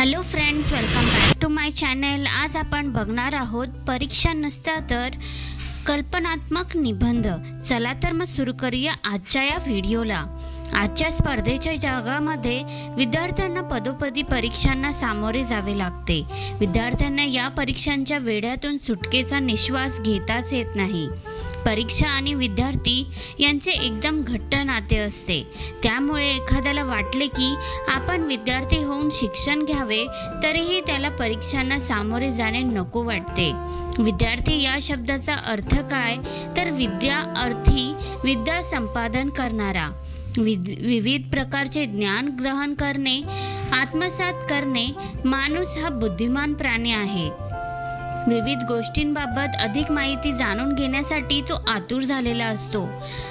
Hello friends welcome back to my channel आज आपण बघणार आहोत परीक्षा नसत्या तर कल्पनात्मक निबंध. चला तर मग सुरू करूया आजच्या या व्हिडिओला. आजच्या स्पर्धेच्या जगामध्ये विद्यार्थ्यांना पदोपदी परीक्षांना सामोरे जावे लागते. विद्यार्थ्यांना या परीक्षांच्या वेढ्यातून सुटकेचा निश्वास घेताच येत नाही. परीक्षा आणि विद्यार्थी यांचे एकदम घट्ट नाते असते. त्यामुळे एखाद्याला वाटले की आपण विद्यार्थी होऊन शिक्षण घ्यावे तरीही त्याला परीक्षांना सामोरे जाणे नको वाटते. विद्यार्थी या शब्दाचा अर्थ काय? तर विद्या अर्थी विद्या संपादन करणारा. विद विविध प्रकारचे ज्ञान ग्रहण करणे आत्मसात करणे माणूस हा बुद्धिमान प्राणी आहे. विविध गोष्टींबाबत अधिक माहिती जाणून घेण्यासाठी तो आतुर झालेला असतो.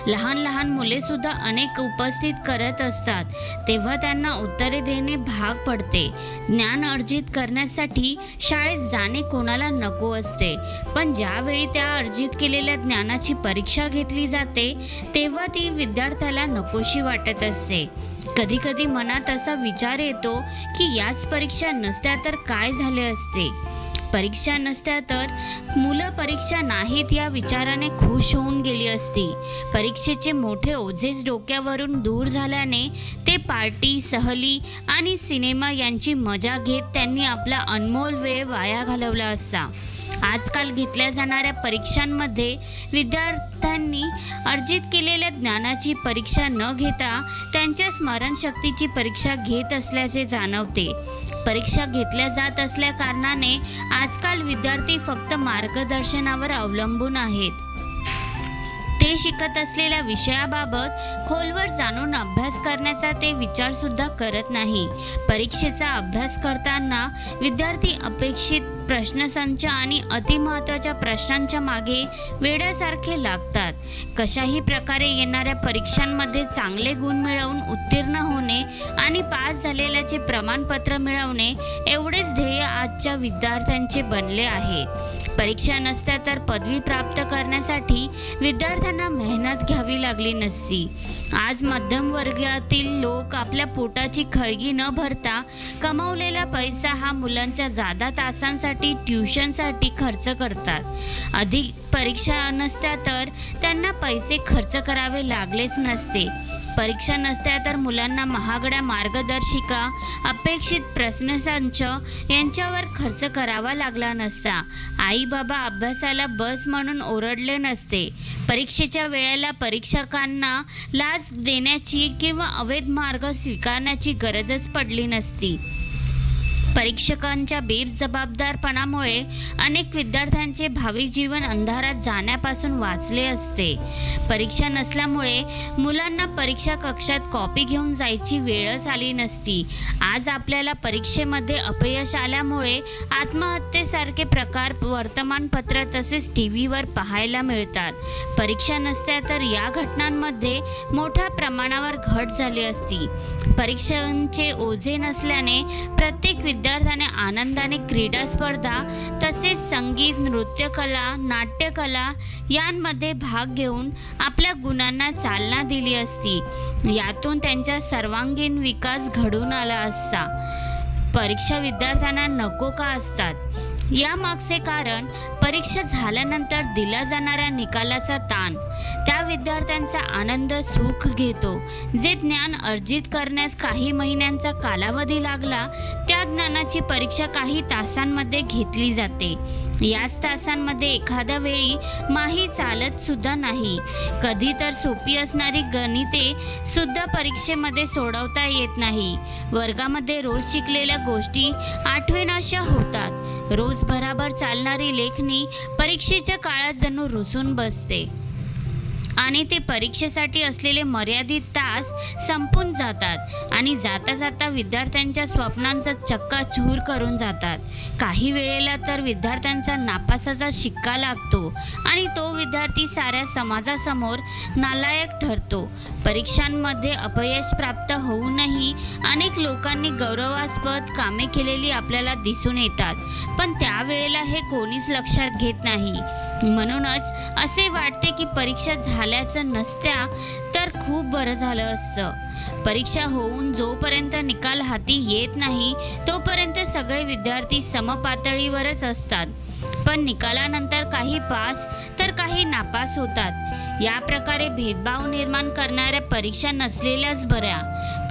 लहान लहान मुले सुद्धा अनेक उपस्थित करत असतात. तेव्हा त्यांना उत्तरे देणे भाग पडते. ज्ञान अर्जित करण्यासाठी शाळेत जाणे कोणाला नको असते. पण ज्यावेळी त्या अर्जित केलेल्या ज्ञानाची परीक्षा घेतली जाते तेव्हा ती विद्यार्थ्याला नकोशी वाटत असते. कधी कधी मनात असा विचार येतो की याच परीक्षा नसत्या तर काय झाले असते? परीक्षा नसत्या तर मुलं परीक्षा नाहीत या विचाराने खुश होऊन गेली असती. परीक्षेचे मोठे ओझेच डोक्यावरून दूर झाल्याने ते पार्टी सहली आणि सिनेमा यांची मजा घेत त्यांनी आपला अनमोल वेळ वाया घालवला असता आजकाल घेतल्या जाणाऱ्या परीक्षांमध्ये विद्यार्थ्यांनी अर्जित केलेल्या ज्ञानाची परीक्षा न घेता त्यांच्या स्मरणशक्तीची परीक्षा घेत असल्याचे जाणवते. परीक्षा घेतल्या जात असल्या कारणाने आजकाल विद्यार्थी फक्त मार्गदर्शनावर अवलंबून आहेत. ते शिकत असलेल्या विषयाबाबत खोलवर जाणून अभ्यास करण्याचा ते विचार सुद्धा करत नाही. परीक्षेचा अभ्यास करताना विद्यार्थी अपेक्षित प्रश्नसंच आणि अतिमहत्वाच्या प्रश्नांच्या मागे वेड्यासारखे लागतात. कशाही प्रकारे येणाऱ्या परीक्षांमध्ये चांगले गुण मिळवून उत्तीर्ण मिळवणे आणि पास झालेल्याचे प्रमाणपत्र मिळवणे एवढेच ध्येय आजच्या विद्यार्थ्यांचे बनले आहे. परीक्षा नसत्या तर पदवी प्राप्त करण्यासाठी विद्यार्थ्यांना मेहनत घ्यावी लागली नसती. आज मध्यम वर्गातील लोक आपल्या पोटाची खळगी न भरता कमावलेला पैसा हा मुलांच्या जादा तासांसाठी ट्युशनसाठी खर्च करतात. अधिक परीक्षा नसत्या तर त्यांना पैसे खर्च करावे लागलेच नसते. परीक्षा नसत्या तर मुलांना महागड्या मार्गदर्शिका अपेक्षित प्रश्नसंच यांच्यावर खर्च करावा लागला नसता. आई बाबा अभ्यासाला बस म्हणून ओरडले नसते. परीक्षेच्या वेळेला परीक्षकांना लाच देण्याची किंवा अवैध मार्ग स्वीकारण्याची गरजच पडली नसती. परीक्षकांच्या बेजबाबदारपणामुळे अनेक विद्यार्थ्यांचे भावी जीवन अंधारात जाण्यापासून वाचले असते. परीक्षा नसल्यामुळे मुलांना परीक्षा कक्षात कॉपी घेऊन जायची वेळच आली नसती. आज आपल्याला परीक्षेमध्ये अपयश आल्यामुळे आत्महत्येसारखे प्रकार वर्तमानपत्र तसेच टी व्हीवर पाहायला मिळतात. परीक्षा नसत्या तर या घटनांमध्ये मोठ्या प्रमाणावर घट झाली असती. परीक्षांचे ओझे नसल्याने प्रत्येक विद्यार्थ्याने आनंदाने क्रीडा स्पर्धा तसेच संगीत नृत्यकला नाट्यकला यांमध्ये भाग घेऊन आपल्या गुणांना चालना दिली असती. यातून त्यांचा सर्वांगीण विकास घडून आला असता. परीक्षा विद्यार्थ्यांना नको का असतात? यामागचे कारण परीक्षा झाल्यानंतर दिला जाणाऱ्या निकालाचा ताण. त्या विद्यार्थ्यांचा आनंद सुख घेतो. जे ज्ञान अर्जित करण्यास काही महिन्यांचा कालावधी लागला त्या ज्ञानाची परीक्षा काही तासांमध्ये घेतली जाते. याच तासांमध्ये एखाद्या वेळी माही चालत सुद्धा नाही. कधी तर सोपी असणारी गणिते सुद्धा परीक्षेमध्ये सोडवता येत नाही. वर्गामध्ये रोज शिकलेल्या गोष्टी आठवेनाशा होतात. रोज भराभर चालणारी लेखणी परीक्षेच्या काळात जणू रुसून बसते. आणि ते परीक्षेसाठी असलेले मर्यादित तास संपून जातात आणि जाता जाता विद्यार्थ्यांच्या स्वप्नांचा चक्काचूर करून जातात. काही वेळेला तर विद्यार्थ्यांचा नापासाचा शिक्का लागतो आणि तो विद्यार्थी साऱ्या समाजासमोर नालायक ठरतो. परीक्षांमध्ये अपयश प्राप्त होऊनही अनेक लोकांनी गौरवास्पद कामे केलेली आपल्याला दिसून येतात. पण त्यावेळेला हे कोणीच लक्षात घेत नाही. म्हणूनच असे वाटते की परीक्षा झाल्याचं नसत्या तर खूप बरं झालं असतं. परीक्षा होऊन जोपर्यंत निकाल हाती येत नाही तोपर्यंत सगळे विद्यार्थी समपातळीवरच असतात. पण निकालानंतर काही पास तर काही नापास होतात. या प्रकारे भेदभाव निर्माण करणाऱ्या परीक्षा नसलेल्याच बऱ्या.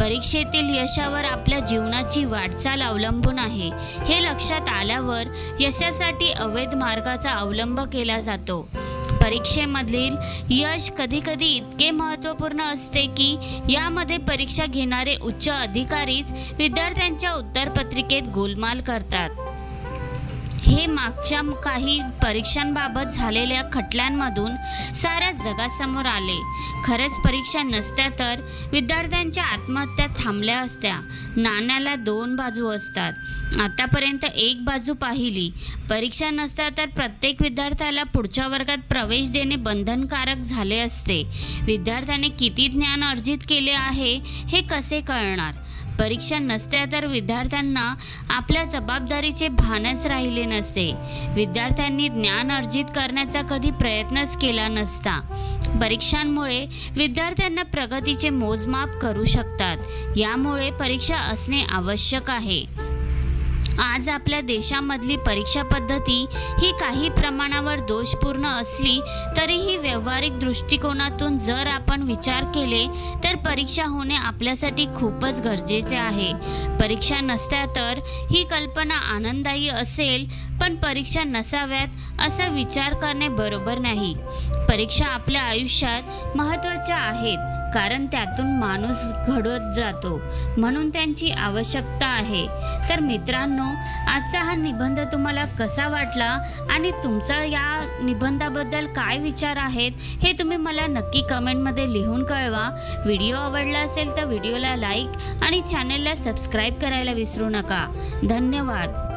परीक्षेतील यशावर आपल्या जीवनाची वाटचाल अवलंबून आहे. हे लक्षात आल्यावर यशासाठी अवैध मार्गाचा अवलंब केला जातो. परीक्षेमधील यश कधीकधी इतके महत्त्वपूर्ण असते की यामध्ये परीक्षा घेणारे उच्च अधिकारीच विद्यार्थ्यांच्या उत्तरपत्रिकेत गोलमाल करतात. हे मागच्या काही परीक्षांबाबत झालेल्या खटल्यांमधून साऱ्या जगासमोर आले. खरंच परीक्षा नसत्या तर विद्यार्थ्यांच्या आत्महत्या थांबल्या असत्या. नाण्याला दोन बाजू असतात. आतापर्यंत एक बाजू पाहिली. परीक्षा नसत्या तर प्रत्येक विद्यार्थ्याला पुढच्या वर्गात प्रवेश देणे बंधनकारक झाले असते. विद्यार्थ्याने किती ज्ञान अर्जित केले आहे हे कसे कळणार? परीक्षा नसत्या तर विद्यार्थ्यांना आपल्या जबाबदारीचे भानच राहिले नसते. विद्यार्थ्यांनी ज्ञान अर्जित करण्याचा कधी प्रयत्नच केला नसता. परीक्षांमुळे विद्यार्थ्यांना प्रगतीचे मोजमाप करू शकतात. यामुळे परीक्षा असणे आवश्यक आहे. आज आपल्या देशामधली परीक्षा पद्धती ही काही प्रमाणावर दोषपूर्ण असली तरीही व्यावहारिक दृष्टिकोनातून जर आपण विचार केले तर परीक्षा होणे आपल्यासाठी खूपच गरजेचे आहे. परीक्षा नसत्या तर ही कल्पना आनंददायी असेल पण परीक्षा नसाव्यात असा विचार करणे बरोबर नाही. परीक्षा आपल्या आयुष्यात महत्त्वाच्या आहेत. कारण त्यातून माणूस घडत जातो म्हणून त्यांची आवश्यकता आहे. तर मित्रांनो आजचा हा निबंध तुम्हाला कसा वाटला आणि तुमचा या निबंधाबद्दल काय विचार आहेत हे तुम्ही मला नक्की कमेंटमध्ये लिहून कळवा. व्हिडिओ आवडला असेल तर व्हिडिओला लाईक आणि चॅनलला सबस्क्राईब करायला विसरू नका. धन्यवाद.